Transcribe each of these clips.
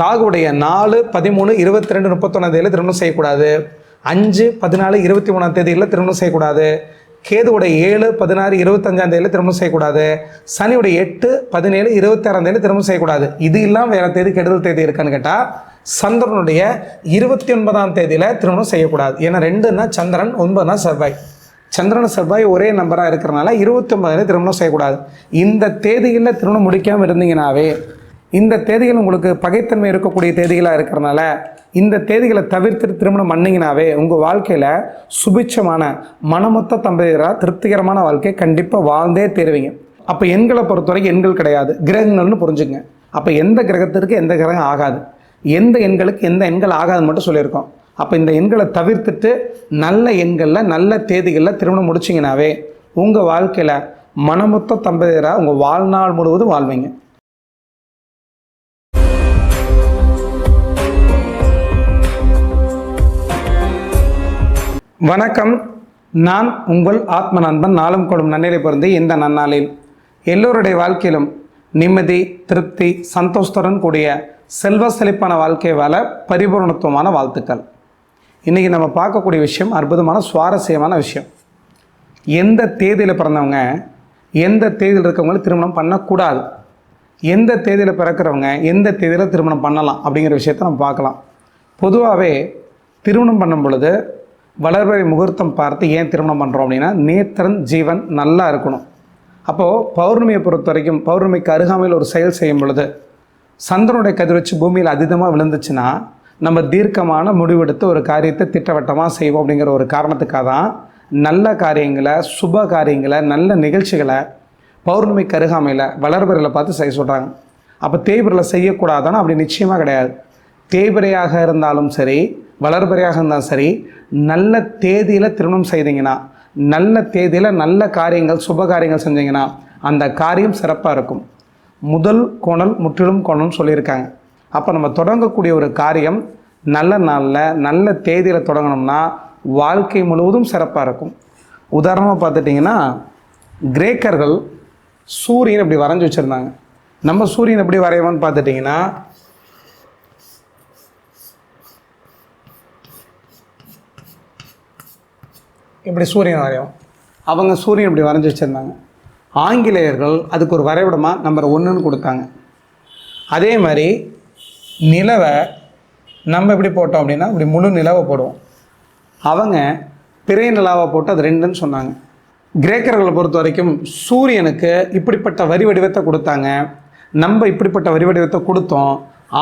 ராகுடைய நாலு பதிமூணு இருபத்தி ரெண்டு முப்பத்தொன்னாம் தேதியில் திருமணம் செய்யக்கூடாது. அஞ்சு பதினாலு இருபத்தி மூணாம் தேதியில் திருமணம் செய்யக்கூடாது. கேதுவுடைய ஏழு பதினாறு இருபத்தஞ்சாம் தேதியில் திருமணம் செய்யக்கூடாது. சனியுடைய எட்டு பதினேழு இருபத்தாறாம் தேதியில் திருமணம் செய்யக்கூடாது. இது இல்லாமல் வேறு தேதி கெடுதல் தேதி இருக்கான்னு கேட்டால் சந்திரனுடைய இருபத்தி ஒன்பதாம் தேதியில் திருமணம் செய்யக்கூடாது. ஏன்னா ரெண்டுன்னா சந்திரன் ஒன்பதுனா செவ்வாய். சந்திரன் செவ்வாய் ஒரே நம்பராக இருக்கிறனால இருபத்தி ஒன்பதுல திருமணம் செய்யக்கூடாது. இந்த தேதியில் திருமணம் முடிக்காமல் இருந்தீங்கனாவே இந்த தேதிகள் உங்களுக்கு பகைத்தன்மை இருக்கக்கூடிய தேதிகளாக இருக்கிறனால இந்த தேதிகளை தவிர்த்து திருமணம் பண்ணிங்கனாவே உங்கள் வாழ்க்கையில் சுபிட்சமான மனமொத்த தம்பதியராக திருப்திகரமான வாழ்க்கை கண்டிப்பாக வாழ்ந்தே தேருவீங்க. அப்போ எண்களை பொறுத்தவரைக்கும் எண்கள் கிடையாது கிரகங்கள்னு புரிஞ்சுங்க அப்போ எந்த கிரகத்திற்கு எந்த கிரகம் ஆகாது. எந்த எண்களுக்கு எந்த எண்கள் ஆகாதுன்னு மட்டும் சொல்லியிருக்கோம். அப்போ இந்த எண்களை தவிர்த்துட்டு நல்ல எண்களில் நல்ல தேதிகளில் திருமணம் முடிச்சிங்கனாவே உங்கள் வாழ்க்கையில் மனமொத்த தம்பதியராக உங்கள் வாழ்நாள் முழுவதும் வாழ்வீங்க. வணக்கம். நான் உங்கள் ஆத்ம நண்பன் நாளும் கொடும் நன்னிலை பிறந்து இந்த நன்னாளில். எல்லோருடைய வாழ்க்கையிலும் நிம்மதி திருப்தி சந்தோஷத்துடன் கூடிய செல்வ செழிப்பான வாழ்க்கை வாழ பரிபூர்ணத்துவமான வாழ்த்துக்கள். இன்றைக்கி நம்ம பார்க்கக்கூடிய விஷயம் அற்புதமான சுவாரஸ்யமான விஷயம். எந்த தேதியில் பிறந்தவங்க எந்த தேதியில் இருக்கிறவங்களும் திருமணம் பண்ணக்கூடாது எந்த தேதியில் பிறக்கிறவங்க எந்த தேதியில் திருமணம் பண்ணலாம் அப்படிங்கிற விஷயத்தை நம்ம பார்க்கலாம். பொதுவாகவே திருமணம் பண்ணும் பொழுது வளர்பிறை முகூர்த்தம் பார்த்து ஏன் திருமணம் பண்ணுறோம் அப்படின்னா நேத்திரன் ஜீவன் நல்லா இருக்கணும். அப்போது பௌர்ணமியை பொறுத்த வரைக்கும் பௌர்ணமிக்கு அருகாமையில் ஒரு செயல் செய்யும் பொழுது சந்திரனுடைய கதிர்வச்சு பூமியில் அதிகமாக விழுந்துச்சுன்னா நம்ம தீர்க்கமான முடிவெடுத்து ஒரு காரியத்தை திட்டவட்டமாக செய்வோம் அப்படிங்கிற ஒரு காரணத்துக்காக தான் நல்ல காரியங்களை சுப காரியங்களை நல்ல நிகழ்ச்சிகளை பௌர்ணமிக்கு அருகாமையில் வளர்பிறையில் பார்த்து செய்ய சொல்கிறாங்க அப்போ தேய்பிரில் செய்யக்கூடாதானா அப்படி நிச்சயமாக கிடையாது. தேய்பிரையாக இருந்தாலும் சரி வளர்பிறையாக இருந்தாலும் சரி. நல்ல தேதியில் திருமணம் செய்தீங்கன்னா நல்ல தேதியில் நல்ல காரியங்கள் சுப காரியங்கள் செஞ்சீங்கன்னா அந்த காரியம் சிறப்பாக இருக்கும். முதல் கோணல் முற்றிலும் கோணல்னு சொல்லியிருக்காங்க. அப்போ நம்ம தொடங்கக்கூடிய ஒரு காரியம் நல்ல நாளில் நல்ல தேதியில் தொடங்கணும்னா வாழ்க்கை முழுவதும் சிறப்பாக இருக்கும். உதாரணமாக பார்த்துட்டிங்கன்னா கிரேக்கர்கள் சூரியன் இப்படி வரைஞ்சி வச்சுருந்தாங்க. நம்ம சூரியன் எப்படி வரைவோம்னு பார்த்துட்டிங்கன்னா இப்படி சூரியன் வரையும் அவங்க சூரியன் இப்படி வரைஞ்சி வச்சுருந்தாங்க. ஆங்கிலேயர்கள் அதுக்கு ஒரு வரைபடமாக நம்பர் ஒன்றுன்னு கொடுத்தாங்க. அதே மாதிரி நிலவை நம்ம எப்படி போட்டோம் அப்படின்னா இப்படி முழு நிலவை போடுவோம். அவங்க பிறை நிலாவை போட்டு அது ரெண்டுன்னு சொன்னாங்க. கிரேக்கர்களை பொறுத்த வரைக்கும் சூரியனுக்கு இப்படிப்பட்ட வரி வடிவத்தை கொடுத்தாங்க. நம்ம இப்படிப்பட்ட வரி வடிவத்தை கொடுத்தோம்.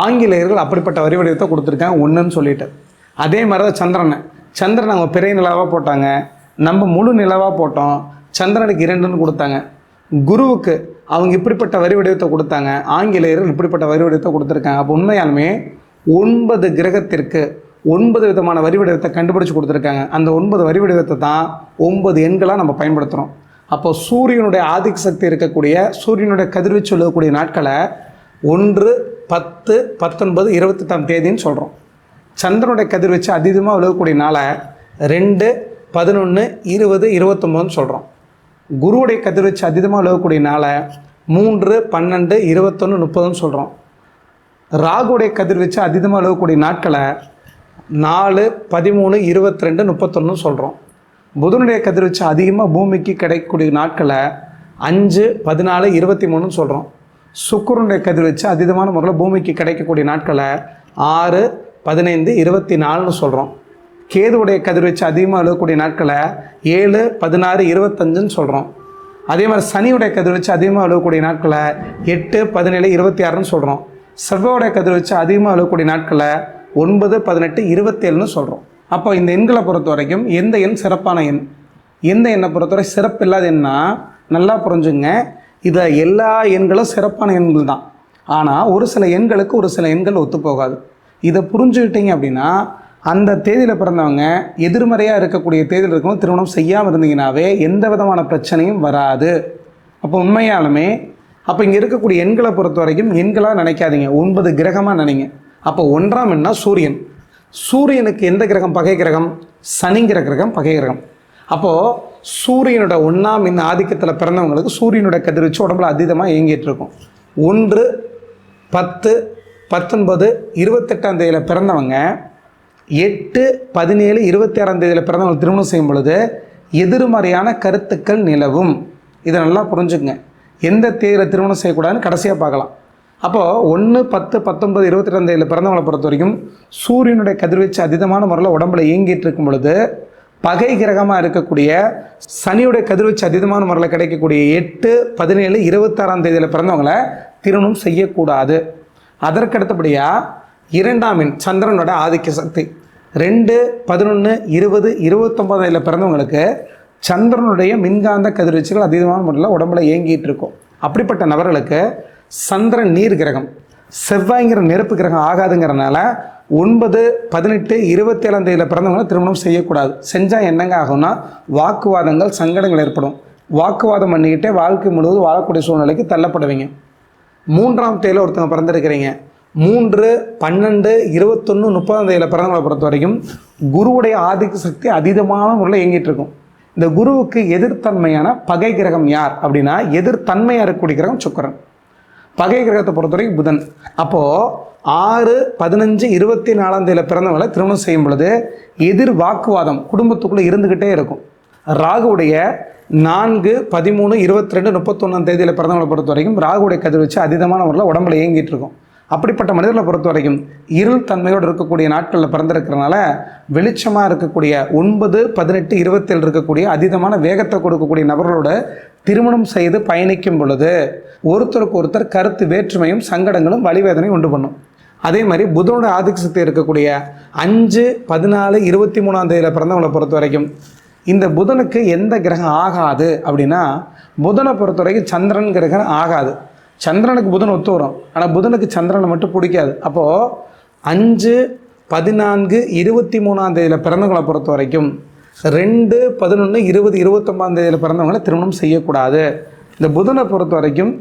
ஆங்கிலேயர்கள் அப்படிப்பட்ட வரி வடிவத்தை கொடுத்துருக்காங்க ஒன்றுன்னு சொல்லிட்டு. அதே மாதிரி தான் சந்திரனை. சந்திரன் அவங்க பிறை நிலாவாக போட்டாங்க. நம்ம முழு நிலவாக போட்டோம். சந்திரனுக்கு இரண்டுன்னு கொடுத்தாங்க. குருவுக்கு அவங்க இப்படிப்பட்ட வரி வடிவத்தை கொடுத்தாங்க. ஆங்கிலேயர்கள் இப்படிப்பட்ட வரி வடிவத்தை கொடுத்துருக்காங்க. அப்போ உண்மையாலுமே ஒன்பது கிரகத்திற்கு ஒன்பது விதமான வரி வடிவத்தை கண்டுபிடிச்சு கொடுத்துருக்காங்க. அந்த ஒன்பது வரி வடிவத்தை தான் ஒன்பது எண்களாக நம்ம பயன்படுத்துகிறோம் அப்போ சூரியனுடைய ஆதிக்க சக்தி இருக்கக்கூடிய சூரியனுடைய கதிர்வீச்சு எழுதக்கூடிய நாட்களை ஒன்று பத்து பத்தொன்பது இருபத்தெட்டாம் தேதின்னு சொல்கிறோம் சந்திரனுடைய கதிர்வீச்சு அதிகமாக விழுகக்கூடிய நாளை ரெண்டு பதினொன்று இருபது இருபத்தொம்போதுன்னு சொல்கிறோம் குருவுடைய கதிர்வீச்சு அதிகமாக விழுகக்கூடிய நாளை மூன்று பன்னெண்டு இருபத்தொன்று முப்பதுன்னு சொல்கிறோம் ராகுடைய கதிர்வீச்சு அதிகமாக விழுகக்கூடிய நாட்களை நாலு பதிமூணு இருபத்தி ரெண்டு முப்பத்தொன்னு சொல்கிறோம் புதனுடைய கதிர்வீச்சு அதிகமாக பூமிக்கு கிடைக்கக்கூடிய நாட்களை அஞ்சு பதினாலு இருபத்தி மூணுன்னு சொல்கிறோம் சுக்கிரனுடைய கதிர்வீச்சு அதிகமான முறையில் பூமிக்கு கிடைக்கக்கூடிய நாட்களை ஆறு பதினைந்து இருபத்தி நாலுன்னு சொல்கிறோம் கேதுவுடைய கதிர்வீச்சு அதிகமாக எழுதக்கூடிய நாட்களை ஏழு பதினாறு இருபத்தஞ்சுன்னு சொல்கிறோம் அதே மாதிரி சனியுடைய கதிர்வீச்சு அதிகமாக எழுதக்கூடிய நாட்களை எட்டு பதினேழு இருபத்தி ஆறுன்னு சொல்கிறோம் செவ்வாயோடைய கதிர்வீச்சு அதிகமாக எழுதக்கூடிய நாட்களை ஒன்பது பதினெட்டு இருபத்தேழுன்னு சொல்கிறோம் அப்போ இந்த எண்களை பொறுத்த வரைக்கும் எந்த எண் சிறப்பான எண்? எந்த எண்ணை பொறுத்தவரை சிறப்பு இல்லாத எண்ணா? நல்லா புரிஞ்சுங்க. இதை எல்லா எண்களும் சிறப்பான எண்கள் தான். ஆனால் ஒரு சில எண்களுக்கு ஒரு சில எண்கள் ஒத்துப்போகாது. இதை புரிஞ்சுக்கிட்டீங்க அப்படின்னா அந்த தேதியில் பிறந்தவங்க எதிர்மறையாக இருக்கக்கூடிய தேதியில் இருக்கணும் திருமணம் செய்யாமல் இருந்தீங்கன்னாவே எந்த விதமான பிரச்சனையும் வராது. அப்போ உண்மையாலுமே அப்போ இங்கே இருக்கக்கூடிய எண்களை பொறுத்த வரைக்கும் எண்களாக நினைக்காதீங்க. ஒன்பது கிரகமாக நினைங்க. அப்போ ஒன்றாம் எண்ணா சூரியன். சூரியனுக்கு எந்த கிரகம்? பகை கிரகம். சனிங்கிற கிரகம் பகை கிரகம். அப்போது சூரியனோட ஒன்றாம் இந்த ஆதிக்கத்தில் பிறந்தவங்களுக்கு சூரியனோட கதிர்வீச்சு உடம்புல அதீதமாக இயங்கிட்டு இருக்கும். ஒன்று பத்து பத்தொன்பது இருபத்தெட்டாம் தேதியில் பிறந்தவங்க எட்டு பதினேழு இருபத்தி ஆறாம் தேதியில் பிறந்தவங்க திருமணம் செய்யும் பொழுது எதிர்மறையான கருத்துக்கள் நிலவும். இதை நல்லா புரிஞ்சுக்கங்க. எந்த தேதியில் திருமணம் செய்யக்கூடாதுன்னு கடைசியாக பார்க்கலாம். அப்போது ஒன்று பத்து பத்தொன்பது இருபத்தெட்டாம் தேதியில் பிறந்தவங்களை பொறுத்த வரைக்கும் சூரியனுடைய கதிர்வீச்சு அதீதமான முறையில் உடம்புல இயங்கிட்டு இருக்கும் பொழுது பகை கிரகமாக இருக்கக்கூடிய சனியுடைய கதிர்வீச்சு அதீதமான முறையில் கிடைக்கக்கூடிய எட்டு பதினேழு இருபத்தாறாம் தேதியில் பிறந்தவங்களை திருமணம் செய்யக்கூடாது. அதற்கடுத்தபடியாக இரண்டாம் எண் சந்திரனோட ஆதிக்க சக்தி. ரெண்டு பதினொன்று இருபது இருபத்தொம்பதில் பிறந்தவங்களுக்கு சந்திரனுடைய மின்காந்த கதிர்வீச்சுகள் அதிகமான முறையில் உடம்புல இயங்கிட்டு இருக்கும். அப்படிப்பட்ட நபர்களுக்கு சந்திரன் நீர் கிரகம் செவ்வாய்ங்கிற நெருப்பு கிரகம் ஆகாதுங்கிறனால ஒன்பது பதினெட்டு இருபத்தி ஏழாம் தேதியில் பிறந்தவங்களை திருமணம் செய்யக்கூடாது. செஞ்சால் என்னங்க ஆகும்னா வாக்குவாதங்கள் சங்கடங்கள் ஏற்படும். வாக்குவாதம் பண்ணிக்கிட்டே வாழ்க்கை முழுவதும் வாழக்கூடிய சூழ்நிலைக்கு தள்ளப்படுவீங்க. மூன்றாம் தேதியில் ஒருத்தவங்க பிறந்திருக்கிறீங்க. மூன்று பன்னெண்டு இருபத்தொன்று முப்பதாம் தேதியில் பிறந்தவங்களை பொறுத்த வரைக்கும் குருவுடைய ஆதிக்க சக்தி அதீதமான முறையில் இயங்கிட்டு இருக்கும். இந்த குருவுக்கு எதிர்த்தன்மையான பகை கிரகம் யார் அப்படின்னா எதிர்த்தன்மையாக இருக்கக்கூடிய கிரகம் சுக்கிரன். பகை கிரகத்தை பொறுத்த வரைக்கும் புதன். அப்போது ஆறு பதினஞ்சு இருபத்தி நாலாம் தேதியில் பிறந்தவங்களை திருமணம் செய்யும் பொழுது எதிர் வாக்குவாதம் குடும்பத்துக்குள்ளே இருந்துக்கிட்டே இருக்கும். ராகுவுடைய நான்கு பதிமூணு இருபத்தி ரெண்டு முப்பத்தொன்னாம் தேதியில் பிறந்தவங்களை பொறுத்த வரைக்கும் ராகுடைய கதிர் வச்சு அதீதமான முறையில் உடம்புல இயங்கிட்டு இருக்கும். அப்படிப்பட்ட மனிதர்களை பொறுத்த வரைக்கும் இருள் தன்மையோடு இருக்கக்கூடிய நாட்களில் பிறந்திருக்கிறனால வெளிச்சமாக இருக்கக்கூடிய ஒன்பது பதினெட்டு இருபத்தேழு இருக்கக்கூடிய அதீதமான வேகத்தை கொடுக்கக்கூடிய நபர்களோட திருமணம் செய்து பயணிக்கும் பொழுது ஒருத்தருக்கு ஒருத்தர் கருத்து வேற்றுமையும் சங்கடங்களும் வழிவேதனையும் உண்டு பண்ணும். அதே மாதிரி புதனோட ஆதிக்க சக்தி இருக்கக்கூடிய அஞ்சு பதினாலு இருபத்தி மூணாம் தேதியில் பிறந்தவங்களை பொறுத்த வரைக்கும் இந்த புதனுக்கு எந்த கிரகம் ஆகாது அப்படின்னா புதனை பொறுத்த வரைக்கும் சந்திரன் கிரகம் ஆகாது. சந்திரனுக்கு புதன் ஒத்து வரும். ஆனால் புதனுக்கு சந்திரனை மட்டும் பிடிக்காது. அப்போது அஞ்சு பதினான்கு இருபத்தி மூணாம் தேதியில் பிறந்தவங்களை பொறுத்த வரைக்கும் ரெண்டு பதினொன்று இருபது இருபத்தொம்பதாம் தேதியில் பிறந்தவங்களை திருமணம் செய்யக்கூடாது. இந்த புதனை பொறுத்த வரைக்கும்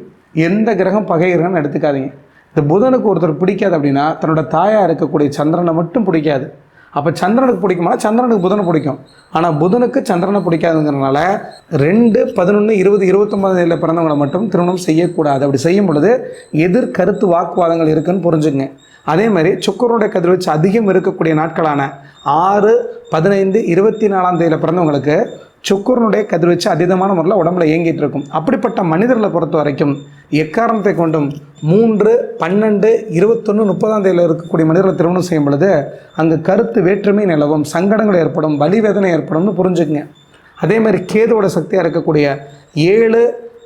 எந்த கிரகம் பகை கிரகம்னு எடுத்துக்காதீங்க. இந்த புதனுக்கு ஒருத்தர் பிடிக்காது அப்படின்னா தன்னோட தாயாக இருக்கக்கூடிய சந்திரனை மட்டும் பிடிக்காது. அப்போ சந்திரனுக்கு பிடிக்குமா சந்திரனுக்கு புதனை பிடிக்கும். ஆனால் புதனுக்கு சந்திரனை பிடிக்காதுங்கிறனால ரெண்டு பதினொன்று இருபது இருபத்தொம்பது நிலையில் பிறந்தவங்களை மட்டும் திருமணம் செய்யக்கூடாது. அப்படி செய்யும் பொழுது எதிர் கருத்து வாக்குவாதங்கள் இருக்குன்னு புரிஞ்சுங்க அதே மாதிரி சுக்கரனுடைய கதிர்வீச்சு அதிகம் இருக்கக்கூடிய நாட்களான ஆறு பதினைந்து இருபத்தி நாலாம் தேதியில் பிறந்தவங்களுக்கு சுக்கரனுடைய கதிர்வீச்சு அதீதமான முறையில் உடம்புல இயங்கிட்டு இருக்கும். அப்படிப்பட்ட மனிதர்களை பொறுத்த வரைக்கும் எக்காரணத்தை கொண்டும் மூன்று பன்னெண்டு இருபத்தொன்று முப்பதாம் தேதியில் இருக்கக்கூடிய மனிதர்களை திருமணம் செய்யும் பொழுது அங்கு கருத்து வேற்றுமை நிலவும் சங்கடங்கள் ஏற்படும் வலிவேதனை ஏற்படும்னு புரிஞ்சுக்குங்க. அதே மாதிரி கேதுவோட சக்தியாக இருக்கக்கூடிய ஏழு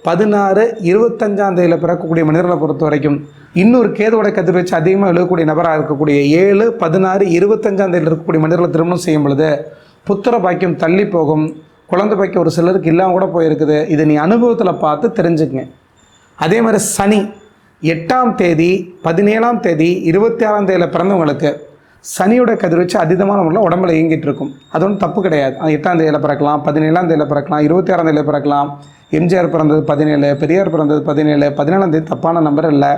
பதினாறு இருபத்தஞ்சாம் தேதியில் பிறக்கக்கூடிய மனிதர்களை பொறுத்த வரைக்கும் இன்னொரு கேதுவோட கதிர்வீச்சு அதிகமாக எழுதக்கூடிய நபராக இருக்கக்கூடிய ஏழு பதினாறு இருபத்தஞ்சாம் தேதியில் இருக்கக்கூடிய மனிதர்களை திருமணம் செய்யும் பொழுது புத்திர பாக்கியம் தள்ளி போகும் குழந்தை பாக்கியம் ஒரு சிலருக்கு இல்லாமல் கூட போயிருக்குது. இதை நீ அனுபவத்தில் பார்த்து தெரிஞ்சுக்கங்க. அதே மாதிரி சனி எட்டாம் தேதி பதினேழாம் தேதி இருபத்தி ஆறாம் தேதியில் பிறந்தவங்களுக்கு சனியோட கதிர்வீச்சு அதீதமான முறையில் உடம்புல இயங்கிட்டு இருக்கும். அது ஒன்றும் தப்பு கிடையாது. எட்டாம் தேதியில் பிறக்கலாம் பதினேழாம் தேதியில் பிறக்கலாம் இருபத்தி ஆறாம் தேதியில் பிறக்கலாம். எம்ஜிஆர் பிறந்தது பதினேழு பெரியார் பிறந்தது பதினேழு பதினேழாம் தேதி தப்பான நம்பர் இல்லை.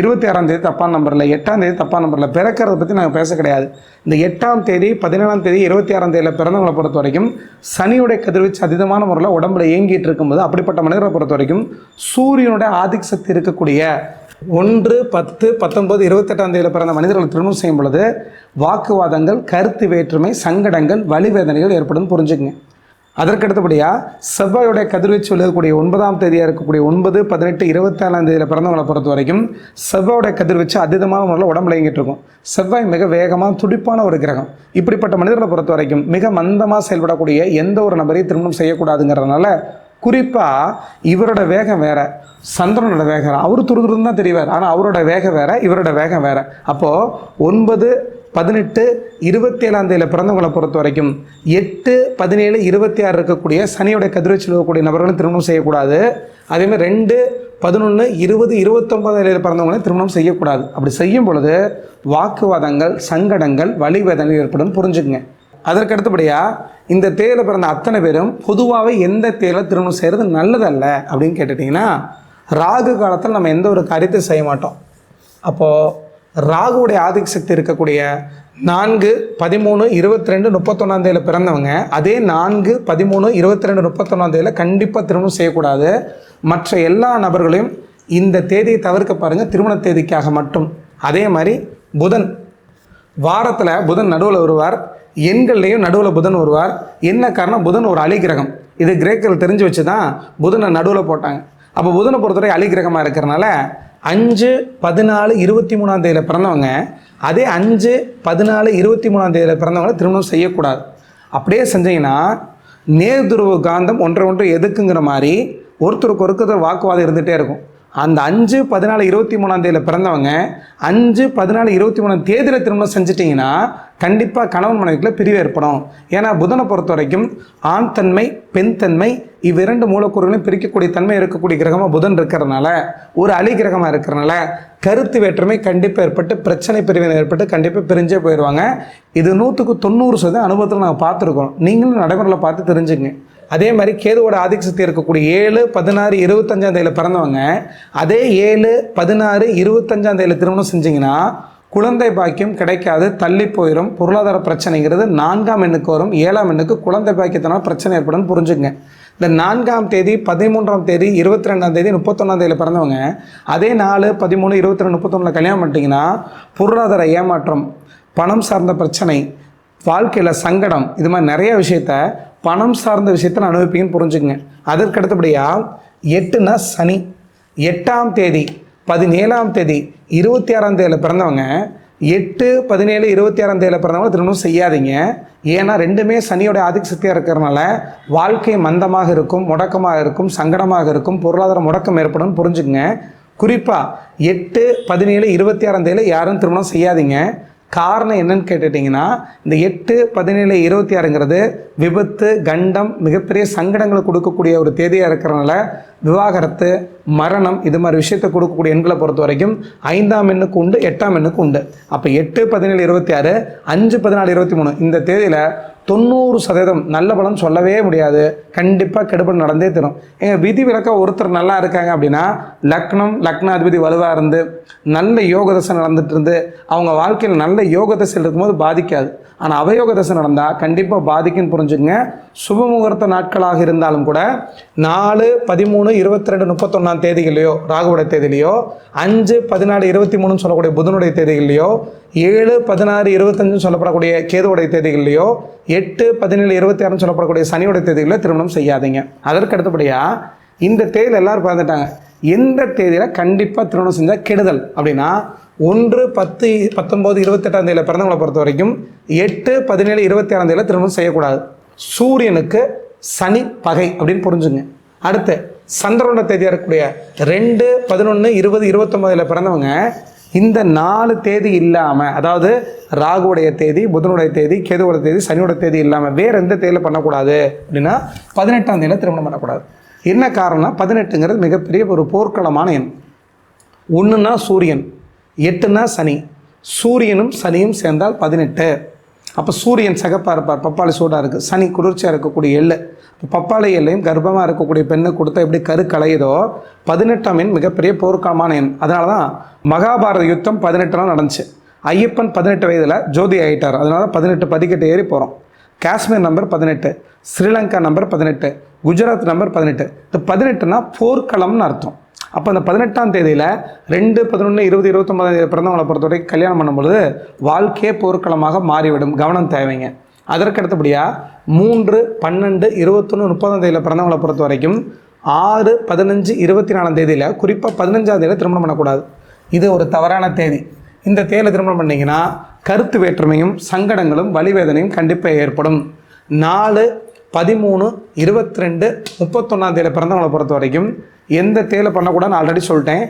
இருபத்தி ஆறாம் தேதி தப்பான நம்பரில் எட்டாம் தேதி தப்பான நம்பரில் பிறக்கிறத பற்றி நாங்கள் பேச கிடையாது. இந்த எட்டாம் தேதி பதினேழாம் தேதி இருபத்தி ஆறாம் தேதியில் பிறந்தவங்களை பொறுத்த வரைக்கும் சனியுடைய கதிர்வீச்சு அதிதமான முறையில் உடம்புல இயங்கிட்டு இருக்கும்போது அப்படிப்பட்ட மனிதரை பொறுத்த வரைக்கும் சூரியனுடைய ஆதிக்க சக்தி இருக்கக்கூடிய ஒன்று பத்து பத்தொன்பது இருபத்தெட்டாம் தேதியில் பிறந்த மனிதர்களை திருமணம் செய்யும் பொழுது வாக்குவாதங்கள் கருத்து வேற்றுமை சங்கடங்கள் வழிவேதனைகள் ஏற்படும் புரிஞ்சுக்குங்க. அதற்கடுத்தபடியாக செவ்வாயுடைய கதிர்வீச்சு விழுகக்கூடிய ஒன்பதாம் தேதியாக இருக்கக்கூடிய ஒன்பது பதினெட்டு இருபத்தேழாம் தேதியில் பிறந்தவங்களை பொறுத்த வரைக்கும் செவ்வாயுடைய கதிர்வீச்சு அதீதமான முறையில் உடம்புல இயங்கிட்டு இருக்கும். செவ்வாய் மிக வேகமாக துடிப்பான ஒரு கிரகம். இப்படிப்பட்ட மனிதர்களை பொறுத்த வரைக்கும் மிக மந்தமாக செயல்படக்கூடிய எந்த ஒரு நபரையும் திருமணம் செய்யக்கூடாதுங்கிறதுனால குறிப்பாக இவரோட வேகம் வேறு சந்திரனோட வேகம் அவர் துருதுருன்னு தான் தெரிவார். ஆனால் அவரோட வேகம் வேறு இவரோட வேகம் வேறு. அப்போது ஒன்பது பதினெட்டு இருபத்தி ஏழாம் தேதியில் பிறந்தவங்களை பொறுத்த வரைக்கும் எட்டு பதினேழு இருபத்தி ஆறு இருக்கக்கூடிய சனியோட கதிர்வீச்சு இருக்கக்கூடிய நபர்களும் திருமணம் செய்யக்கூடாது. அதேமாதிரி ரெண்டு பதினொன்று இருபது இருபத்தொம்பதாம் தேதியில் பிறந்தவங்களையும் திருமணம் செய்யக்கூடாது. அப்படி செய்யும் பொழுது வாக்குவாதங்கள் சங்கடங்கள் வழிவேதனை ஏற்படும். புரிஞ்சுக்குங்க. அதற்கு அடுத்தபடியாக இந்த தேயில பிறந்த அத்தனை பேரும் பொதுவாகவே எந்த தேயில திருமணம் செய்கிறது நல்லதல்ல அப்படின்னு கேட்டுட்டிங்கன்னா ராகு காலத்தில் நம்ம எந்த ஒரு காரியத்தையும் செய்ய மாட்டோம். அப்போது ராகுவுடைய ஆதிக்க சக்தி இருக்கக்கூடிய நான்கு பதிமூணு இருபத்தி ரெண்டு முப்பத்தொன்னாம் தேதியில் பிறந்தவங்க அதே நான்கு பதிமூணு இருபத்தி ரெண்டு முப்பத்தொன்னாம் தேதியில் கண்டிப்பாக திருமணம் செய்யக்கூடாது. மற்ற எல்லா நபர்களையும் இந்த தேதியை தவிர்க்க பாருங்கள் திருமண தேதிக்காக மட்டும். அதே மாதிரி புதன் வாரத்தில் புதன் நடுவில் வருவார் எண்கள்லேயும் நடுவில் புதன் வருவார். என்ன காரணம்? புதன் ஒரு அலிகிரகம் இது கிரேக்கர்கள் தெரிஞ்சு வச்சு தான் புதனை நடுவில் போட்டாங்க. அப்போ புதனை பொறுத்தவரை அலிகிரகமாக இருக்கிறனால அஞ்சு பதினாலு இருபத்தி மூணாம் தேதியில் பிறந்தவங்க அதே அஞ்சு பதினாலு இருபத்தி மூணாம் தேதியில் பிறந்தவங்க திருமணம் செய்யக்கூடாது. அப்படியே செஞ்சீங்கன்னா நேர்துருவ காந்தம் ஒன்றை ஒன்று எதுக்குங்கிற மாதிரி ஒருத்தருக்கு ஒருத்தர் வாக்குவாதம் இருந்துகிட்டே இருக்கும். அந்த அஞ்சு பதினாலு இருபத்தி மூணாம் தேதியில் பிறந்தவங்க அஞ்சு பதினாலு இருபத்தி மூணாம் தேதியில் திருமணம் செஞ்சிட்டிங்கன்னா கண்டிப்பாக கணவன் மனைவிக்குள்ள பிரிவு ஏற்படும். ஏன்னா புதனை பொறுத்த வரைக்கும் ஆண் தன்மை பெண் தன்மை இவ்விரண்டு மூலக்கூறுகளையும் பிரிக்கக்கூடிய தன்மை இருக்கக்கூடிய கிரகமாக புதன் இருக்கிறனால ஒரு அலி கிரகமாக இருக்கிறனால கருத்து வேற்றுமை கண்டிப்பாக ஏற்பட்டு பிரச்சனை பிரிவினை ஏற்பட்டு கண்டிப்பாக பிரிஞ்சே போயிடுவாங்க. இது நூற்றுக்கு தொண்ணூறு சதவீதம் அனுபவத்தில் நாங்கள் பார்த்துருக்கோம். நீங்களும் நடைமுறையில் பார்த்து தெரிஞ்சுங்க அதே மாதிரி கேதுவோட ஆதிக்க சக்தி இருக்கக்கூடிய ஏழு பதினாறு இருபத்தஞ்சாம் தேதியில் பிறந்தவங்க அதே ஏழு பதினாறு இருபத்தஞ்சாம் தேதியில் திருமணம் செஞ்சிங்கன்னா குழந்தை பாக்கியம் கிடைக்காது தள்ளி போயிடும் பொருளாதார பிரச்சனைங்கிறது நான்காம் எண்ணுக்கு வரும். ஏழாம் எண்ணுக்கு குழந்தை பாக்கியத்தினால் பிரச்சனை ஏற்படும் புரிஞ்சுங்க இந்த நான்காம் தேதி பதிமூன்றாம் தேதி இருபத்தி ரெண்டாம் தேதி முப்பத்தொன்னாம் தேதியில் பிறந்தவங்க அதே நாலு பதிமூணு இருபத்தி ரெண்டு முப்பத்தொன்னில் கல்யாணம் பண்ணிட்டீங்கன்னா பொருளாதார ஏமாற்றம் பணம் சார்ந்த பிரச்சனை வாழ்க்கையில் சங்கடம் இது மாதிரி நிறைய விஷயத்த பணம் சார்ந்த விஷயத்தை அனுபவிப்பீங்கன்னு புரிஞ்சுங்க அதற்கு அடுத்தபடியாக எட்டுனா சனி எட்டாம் தேதி பதினேழாம் தேதி இருபத்தி ஆறாம் தேதியில் பிறந்தவங்க எட்டு பதினேழு இருபத்தி ஆறாம் தேதியில் பிறந்தவங்க திருமணம் செய்யாதீங்க. ஏன்னா ரெண்டுமே சனியோட ஆதிக்க சக்தியாக இருக்கிறனால வாழ்க்கை மந்தமாக இருக்கும் முடக்கமாக இருக்கும் சங்கடமாக இருக்கும் பொருளாதார முடக்கம் ஏற்படும் புரிஞ்சுக்குங்க. குறிப்பாக எட்டு பதினேழு இருபத்தி ஆறாம் தேதியில் யாரும் திருமணம் செய்யாதீங்க. காரணம் என்னன்னு கேட்டுட்டிங்கன்னா இந்த எட்டு பதினேழு இருபத்தி ஆறுங்கிறது விபத்து கண்டம் மிகப்பெரிய சங்கடங்களை கொடுக்கக்கூடிய ஒரு தேதியாக இருக்கிறனால விவாகரத்து மரணம் இது மாதிரி விஷயத்தை கொடுக்கக்கூடிய எண்களை பொறுத்த வரைக்கும் ஐந்தாம் எண்ணுக்கு உண்டு எட்டாம் எண்ணுக்கு உண்டு. அப்போ எட்டு பதினேழு இருபத்தி ஆறு அஞ்சு பதினாலு இருபத்தி மூணு இந்த தேதியில் தொண்ணூறு சதவீதம் நல்ல பலன் சொல்லவே முடியாது. கண்டிப்பாக கெடுபல் நடந்தே தரும். எங்கள் விதி விலக்க ஒருத்தர் நல்லா இருக்காங்க அப்படின்னா லக்னம் லக்னாதிபதி வலுவாக இருந்து நல்ல யோக தசை நடந்துட்டு இருந்து அவங்க வாழ்க்கையில் நல்ல யோக தசையில் இருக்கும்போது பாதிக்காது. ஆனால் அவயோக தசை நடந்தால் கண்டிப்பாக பாதிக்குன்னு புரிஞ்சுங்க சுப முகூர்த்த நாட்களாக இருந்தாலும் கூட நாலு பதிமூணு இருபத்தி ரெண்டு முப்பத்தொன்னாம் தேதிகளையோ ராகுவோட தேதியிலையோ அஞ்சு பதினாலு இருபத்தி மூணுன்னு சொல்லக்கூடிய புதனுடைய தேதிகள்லையோ ஏழு பதினாறு இருபத்தஞ்சுன்னு சொல்லப்படக்கூடிய கேதுவுடைய தேதிகள்லையோ எட்டு பதினேழு இருபத்தி ஆறுன்னு சொல்லப்படக்கூடிய சனியோடைய தேதிகளில் திருமணம் செய்யாதீங்க. அதற்கு அடுத்தபடியாக இந்த தேதியில் எல்லாரும் பிறந்துட்டாங்க எந்த தேதியில் கண்டிப்பாக திருமணம் செஞ்சால் கெடுதல்? அப்படின்னா ஒன்று பத்து பத்தொம்போது இருபத்தெட்டாம் தேதியில் பிறந்தவங்களை பொறுத்த வரைக்கும் எட்டு பதினேழு இருபத்தி ஆறாம் தேதியில் திருமணம் செய்யக்கூடாது. சூரியனுக்கு சனி பகை அப்படின்னு புரிஞ்சுங்க. அடுத்து சந்திரனோட தேதியாக இருக்கக்கூடிய ரெண்டு பதினொன்று இருபது இருபத்தொம்போதில் பிறந்தவங்க இந்த நாலு தேதி இல்லாமல் அதாவது ராகுவுடைய தேதி புதனுடைய தேதி கேதுவோட தேதி சனியோட தேதி இல்லாமல் வேறு எந்த தேதியில் பண்ணக்கூடாது? அப்படின்னா பதினெட்டாம் தேதியில் திருமணம் பண்ணக்கூடாது. என்ன காரணம்னா பதினெட்டுங்கிறது மிகப்பெரிய ஒரு போர்க்களமான எண். ஒன்றுனா சூரியன் எட்டுனா சனி. சூரியனும் சனியும் சேர்ந்தால் பதினெட்டு. அப்போ சூரியன் சகப்பாக இருப்பார் பப்பாளி சூடாக இருக்குது சனி குளிர்ச்சியாக இருக்கக்கூடிய எள்ளு. இப்போ பப்பாளி எல்லையும் கர்ப்பமாக இருக்கக்கூடிய பெண்ணை கொடுத்தா எப்படி கரு கலையுதோ பதினெட்டாம் எண் மிகப்பெரிய போர்க்களமான எண். அதனால தான் மகாபாரத யுத்தம் பதினெட்டுலாம் நடந்துச்சு. ஐயப்பன் பதினெட்டு வயதில் ஜோதி ஆகிட்டார் அதனால பதினெட்டு பதிக்கட்டு ஏறி போகிறோம் காஷ்மீர் நம்பர் பதினெட்டு ஸ்ரீலங்கா நம்பர் பதினெட்டு குஜராத் நம்பர் பதினெட்டு. இந்த பதினெட்டுனா போர்க்களம்னு அர்த்தம். அப்போ அந்த பதினெட்டாம் தேதியில் ரெண்டு பதினொன்று இருபது இருபத்தொம்பதாம் தேதி பிறந்தவங்களை பொறுத்தவரைக்கும் கல்யாணம் பண்ணும்பொழுது வாழ்க்கையே போர்க்களமாக மாறிவிடும். கவனம் தேவைங்க. அதற்கு அடுத்தபடியாக மூன்று பன்னெண்டு இருபத்தொன்று முப்பதாம் தேதியில் பிறந்தவங்களை பொறுத்த வரைக்கும் ஆறு பதினஞ்சு இருபத்தி நாலாம் தேதியில் குறிப்பாக பதினஞ்சாம் தேதியில் திருமணம் பண்ணக்கூடாது. இது ஒரு தவறான தேதி. இந்த தேதியில் திருமணம் பண்ணீங்கன்னா கருத்து வேற்றுமையும் சங்கடங்களும் வலிவேதனையும் கண்டிப்பாக ஏற்படும். நாலு பதிமூணு இருபத்தி ரெண்டு முப்பத்தொன்னாம் தேதியில் பிறந்தவங்களை பொறுத்த வரைக்கும் எந்த தேதியில் பண்ணக்கூடாதுன்னு ஆல்ரெடி சொல்லிட்டேன்.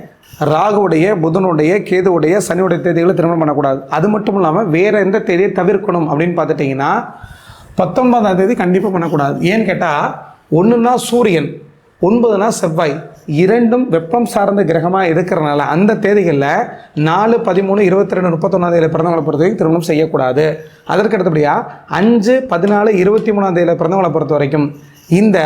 ராகுவுடைய புதனுடைய கேதுவுடைய சனியுடைய தேதிகளை திருமணம் பண்ணக்கூடாது. அது மட்டும் இல்லாமல் வேறு எந்த தேதியை தவிர்க்கணும் அப்படின்னு பார்த்துட்டிங்கன்னா பத்தொன்பதாம் தேதி கண்டிப்பாக பண்ணக்கூடாது. ஏன்னு கேட்டால் ஒன்றுனா சூரியன் ஒன்பதுனா செவ்வாய். இரண்டும் வெப்பம் சார்ந்த கிரகமாக இருக்கிறனால அந்த தேதிகளில் நாலு பதிமூணு இருபத்தி ரெண்டு முப்பத்தொன்னாம் தேதியில் பிறந்தவங்களை பொறுத்த வரைக்கும் திருமணம் செய்யக்கூடாது. அதற்கு அடுத்தபடியாக அஞ்சு பதினாலு இருபத்தி மூணாம் தேதியில் பிறந்தவங்களை பொறுத்த வரைக்கும் இந்த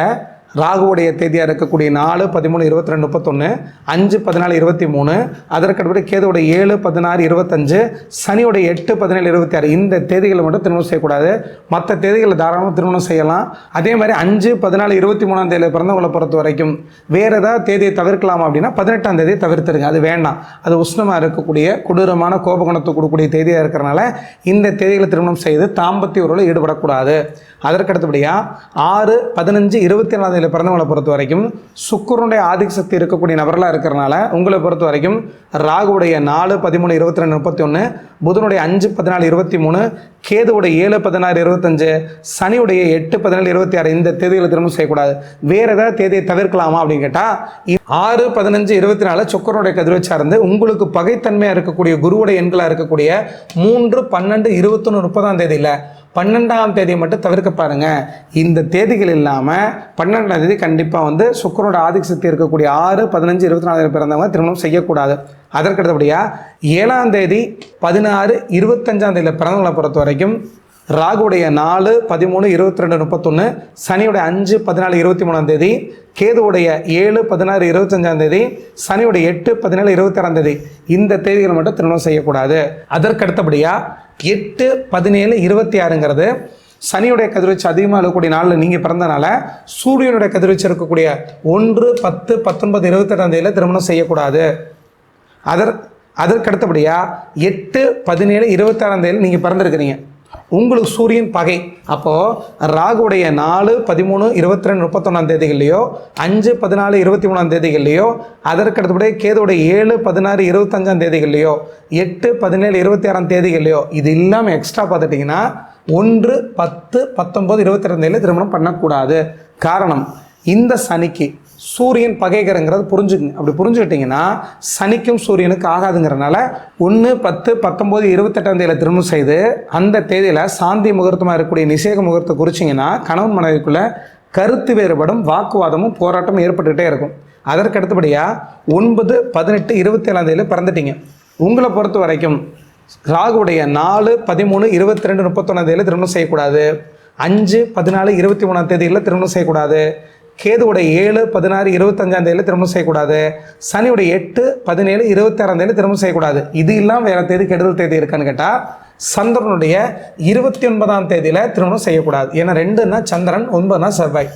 ராகுவுடைய தேதியாக இருக்கக்கூடிய நாலு பதிமூணு இருபத்தி ரெண்டு முப்பத்தொன்று அஞ்சு பதினாலு இருபத்தி மூணு அதற்கடுப்படி கேதுவோட ஏழு பதினாறு இருபத்தஞ்சு சனியுடைய எட்டு பதினேழு இருபத்தி ஆறு இந்த தேதிகளை மட்டும் திருமணம் செய்யக்கூடாது. மற்ற தேதிகளை தாராளமாக திருமணம் செய்யலாம். அதே மாதிரி அஞ்சு பதினாலு இருபத்தி மூணாம் தேதியில் பிறந்தவங்களை பொறுத்த வரைக்கும் வேறு ஏதாவது தேதியை தவிர்க்கலாம் அப்படின்னா பதினெட்டாம் தேதியை தவிர்த்துருங்க. அது வேண்டாம். அது உஷ்ணமாக இருக்கக்கூடிய கொடூரமான கோபகுணத்தை கொடுக்கக்கூடிய தேதியாக இருக்கிறனால இந்த தேதிகளை திருமணம் செய்து தாம்பத்திய உறவில் ஈடுபடக்கூடாது. அதற்கடுத்தபடியாக ஆறு பதினஞ்சு இருபத்தி நாலாம் தேதியில் பிறந்தவங்களை பொறுத்த வரைக்கும் சுக்கரனுடைய ஆதிக்க சக்தி இருக்கக்கூடிய நபர்களாக இருக்கிறனால உங்களை பொறுத்த வரைக்கும் ராகுவுடைய நாலு பதிமூணு இருபத்தி ரெண்டு முப்பத்தி ஒன்று புதனுடைய அஞ்சு பதினாலு இருபத்தி மூணு கேதுவுடைய ஏழு பதினாறு இருபத்தஞ்சு சனியுடைய எட்டு பதினேழு இருபத்தி ஆறு இந்த தேதிகளை திரும்ப செய்யக்கூடாது. வேறு ஏதாவது தேதியை தவிர்க்கலாமா அப்படின்னு கேட்டால் ஆறு பதினஞ்சு இருபத்தி நாலு சுக்கரனுடைய கதிர்வச்சா இருந்து உங்களுக்கு பகைத்தன்மையாக இருக்கக்கூடிய குருவுடைய எண்களாக இருக்கக்கூடிய மூன்று பன்னெண்டு இருபத்தொன்று முப்பதாம் தேதியில் பன்னெண்டாம் தேதியை மட்டும் தவிர்க்க பாருங்க. இந்த தேதிகள் இல்லாமல் பன்னெண்டாம் தேதி கண்டிப்பாக வந்து சுக்கரோட ஆதிக்க சக்தி இருக்கக்கூடிய ஆறு பதினஞ்சு இருபத்தி நாலு பிறந்தவங்க திருமணம் செய்யக்கூடாது. அதற்கடுத்தபடியாக ஏழாம் தேதி பதினாறு இருபத்தஞ்சாம் தேதியில் பிறந்தவங்களை பொறுத்த வரைக்கும் ராகுடைய நாலு பதிமூணு இருபத்தி ரெண்டு முப்பத்தொன்று சனியுடைய அஞ்சு பதினாலு இருபத்தி மூணாம் தேதி கேதுவுடைய ஏழு பதினாறு இருபத்தஞ்சாம் தேதி சனியுடைய எட்டு பதினேழு இருபத்தாறாம் தேதி இந்த தேதிகள் மட்டும் திருமணம் செய்யக்கூடாது. அதற்கடுத்தபடியாக எட்டு பதினேழு இருபத்தி ஆறுங்கிறது சனியுடைய கதிர்வீச்சு அதிகமாக இருக்கக்கூடிய நாளில் நீங்கள் பிறந்தனால சூரியனுடைய கதிர்வீச்சு இருக்கக்கூடிய ஒன்று பத்து பத்தொன்பது இருபத்தெட்டாம் தேதியில் திருமணம் செய்யக்கூடாது. அதற் அதற்கடுத்தபடியாக எட்டு பதினேழு இருபத்தாறாம் தேதியில் நீங்கள் பிறந்திருக்கிறீங்க. உங்களுக்கு சூரியன் பகை. அப்போது ராகுடைய நாலு பதிமூணு இருபத்தி ரெண்டு முப்பத்தொன்னாம் தேதிகள்லையோ அஞ்சு பதினாலு இருபத்தி மூணாம் தேதிகள்லையோ அதற்கடுத்தபடியே கேதுடைய ஏழு பதினாறு இருபத்தஞ்சாம் தேதிகள்லையோ எட்டு பதினேழு இருபத்தி ஆறாம் தேதிகள்லையோ இது இல்லாமல் எக்ஸ்ட்ரா பார்த்துட்டிங்கன்னா ஒன்று பத்து பத்தொம்போது இருபத்தி ரெண்டு திருமணம் பண்ணக்கூடாது. காரணம் இந்த சனிக்கு சூரியன் பகைகரங்கிறது புரிஞ்சுக்குங்க. அப்படி புரிஞ்சுக்கிட்டிங்கன்னா சனிக்கும் சூரியனுக்கு ஆகாதுங்கிறனால ஒன்று பத்து பத்தொம்போது இருபத்தெட்டாம் தேதியில் திருமணம் செய்து அந்த தேதியில் சாந்தி முகூர்த்தமாக இருக்கக்கூடிய நிஷேக முகூர்த்தம் குறிச்சிங்கன்னா கணவன் மனைவிக்குள்ளே கருத்து வேறுபடும் வாக்குவாதமும் போராட்டமும் ஏற்பட்டுக்கிட்டே இருக்கும். அதற்கு அடுத்தபடியாக ஒன்பது பதினெட்டு இருபத்தி ஏழாம் தேதியில் பிறந்துட்டீங்க. உங்களை பொறுத்த வரைக்கும் ராகுடைய நாலு பதிமூணு இருபத்தி ரெண்டு முப்பத்தொன்னாம் தேதியில் திருமணம் செய்யக்கூடாது. அஞ்சு பதினாலு இருபத்தி மூணாம் தேதியில் திருமணம் செய்யக்கூடாது. கேதுவுடைய ஏழு பதினாறு இருபத்தஞ்சாம் தேதியில் திருமணம் செய்யக்கூடாது. சனியுடைய எட்டு பதினேழு இருபத்தாறாம் தேதியில் திருமணம் செய்யக்கூடாது. இது இல்லாமல் வேறு தேதி கெடுதல் தேதி இருக்கான்னு கேட்டால் சந்திரனுடைய இருபத்தி ஒன்பதாம் தேதியில் திருமணம் செய்யக்கூடாது. ஏன்னா ரெண்டுன்னா சந்திரன் ஒன்பதுனா செவ்வாய்.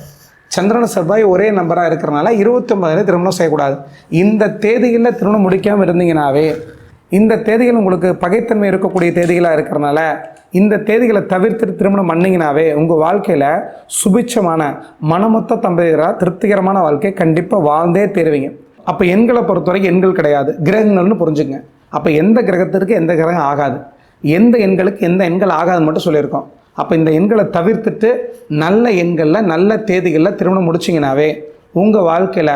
சந்திரன் செவ்வாய் ஒரே நம்பராக இருக்கிறனால இருபத்தி ஒன்பதுல திருமணம் செய்யக்கூடாது. இந்த தேதியில் திருமணம் முடிக்காமல் இருந்தீங்கனாவே இந்த தேதிகள் உங்களுக்கு பகைத்தன்மை இருக்கக்கூடிய தேதிகளாக இருக்கிறனால இந்த தேதிகளை தவிர்த்து திருமணம் பண்ணிங்கனாவே உங்கள் வாழ்க்கையில் சுபிட்சமான மனமொத்த தம்பதியராக திருப்திகரமான வாழ்க்கை கண்டிப்பாக வாழ்ந்தே தருவீங்க. அப்போ எண்களை பொறுத்தவரைக்கும் எண்கள் கிடையாது. கிரகங்கள்னு புரிஞ்சுங்க அப்போ எந்த கிரகத்திற்கு எந்த கிரகம் ஆகாது. எந்த எண்களுக்கு எந்த எண்கள் ஆகாதுன்னு மட்டும் சொல்லியிருக்கோம். அப்போ இந்த எண்களை தவிர்த்துட்டு நல்ல எண்களில் நல்ல தேதிகளில் திருமணம் முடிச்சிங்கனாவே உங்கள் வாழ்க்கையில்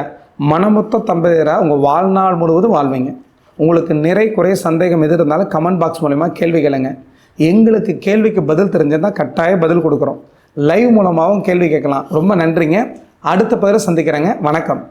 மனமொத்த தம்பதியராக உங்கள் வாழ்நாள் முழுவதும் வாழ்வீங்க. உங்களுக்கு நிறை குறை சந்தேகம் எது இருந்தாலும் கமெண்ட் பாக்ஸ் மூலிமா கேள்வி கேளுங்க. எங்களுக்கு கேள்விக்கு பதில் தெரிஞ்சிருந்தால் கட்டாயம் பதில் கொடுக்குறோம். லைவ் மூலமாகவும் கேள்வி கேட்கலாம். ரொம்ப நன்றிங்க. அடுத்த பதில் சந்திக்கிறேங்க. வணக்கம்.